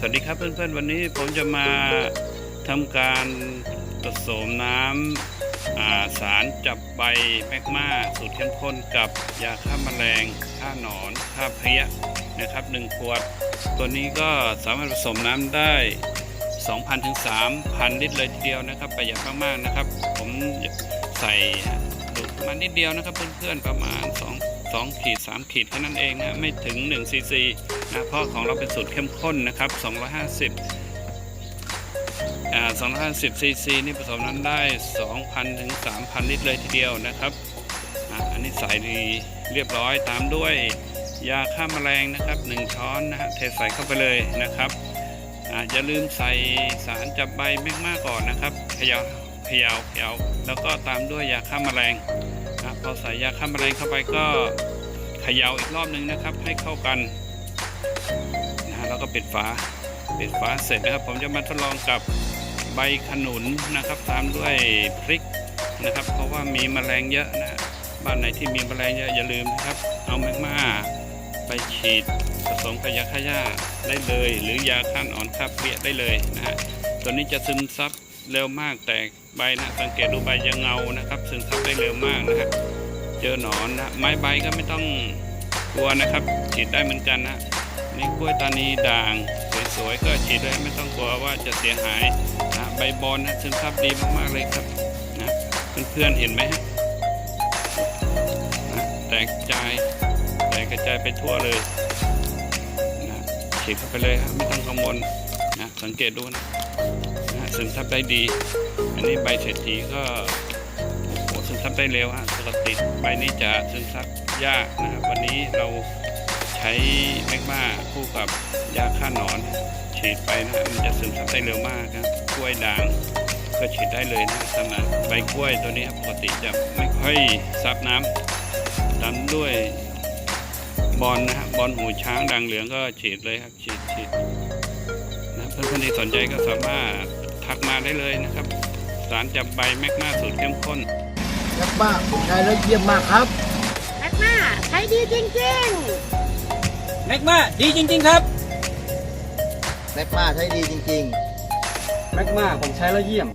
สวัสดีครับเพื่อนๆวันนี้ผมจะมาทำการผสมน้ำอ่าสารจับใบแมกมาสูตรเข้มข้นกับยาฆ่าแมลงฆ่าหนอนฆ่าเพลี้ยนะครับ1ขวด ตัวนี้ก็สามารถผสมน้ำได้ 2,000ถึง3,000 ลิตรเลยทีเดียวนะครับ ประหยัดมากๆนะครับ ผมใส่มาณนิดเดียวนะครับเพื่อนๆประมาณ 2 2ขีด3ขีดแค่นั้นเองนะไม่ถึง1ซีซีนะเพราะของเราเป็นสูตรเข้มข้นนะครับ250อ่า250ซีซีนี่ผสมนั้นได้ 2,000 ถึง 3,000 ลิตรเลยทีเดียวนะครับอันนี้ใส่ดีเรียบร้อยตามด้วยยาฆ่าแมลงนะครับ 1 ช้อนนะฮะเทใส่เข้าไปเลยนะครับอาอย่าลืมใส่สารจับใบแมกมาก่อนนะครับเขยาเขยาเขยาแล้วก็ตามด้วยยาฆ่าแมลง พอใส่ยาฆ่าแมลงเข้าไปก็เขย่าอีกรอบหนึ่งนะครับ ให้เข้ากันนะแล้วก็ปิดฝาปิดฝาเสร็จนะครับ ผมจะมาทดลองกับใบขนุนนะครับตามด้วยพริกนะครับ เพราะว่ามีแมลงเยอะนะบ้านไหนที่มีแมลงเยอะอย่าลืมนะครับ เอาแมกมาไปฉีดผสมกับยาฆ่าหญ้าได้เลย หรือยาฆ่าหนอนฆ่าเพี้ยได้เลยนะฮะตัวนี้จะซึมซับเร็วมากแต่ใบนะสังเกตดูใบจะเงานะครับ ซึมซับได้เร็วมากนะฮะ เจอหนอนนะไม้ใบก็ไม่ต้องกลัวนะครับ ฉีดได้เหมือนกันนะนี่กล้วยตานีด่างสวยๆก็ฉีดได้ไม่ต้องกลัวว่าจะเสียหายนะใบบอลนะซึมซับดีมากๆเลยครับนะเพื่อนๆเห็นไหมฮะนะแตกจายแตกกระจายไปทั่วเลยนะฉีดเข้าไปเลยครับไม่ต้องกังวลนะสังเกตดูนะนะซึมซับได้ดี อันนี้ใบเศรษฐีก็ ซับได้เร็วฮะปกติใบนี้จะซึมซับยากนะครับวันนี้เราใช้แมกมาคู่กับยาฆ่าหนอน ฉีดไปนะมันจะซึมซับได้เร็วมากครับกล้วยด่างก็ฉีดได้เลยนะสำหรับใบกล้วยตัวนี้ครับปกติจะไม่ค่อยซับน้ำตามด้วยบอลนะฮะบอลหูช้างดังเหลืองก็ฉีดเลยครับฉีดฉีดนะเพื่อนๆที่สนใจก็สามารถทักมาได้เลยนะครับ สารจับใบแมกมาสูตรเข้มข้น แมกมาผมใช้แล้วเยี่ยมมากครับแมกมาใช้ดีจริงแมกมาดีจริง ๆ ครับแมกมาใช้ดีจริงแมกมาผมใช้แล้วเยี่ยม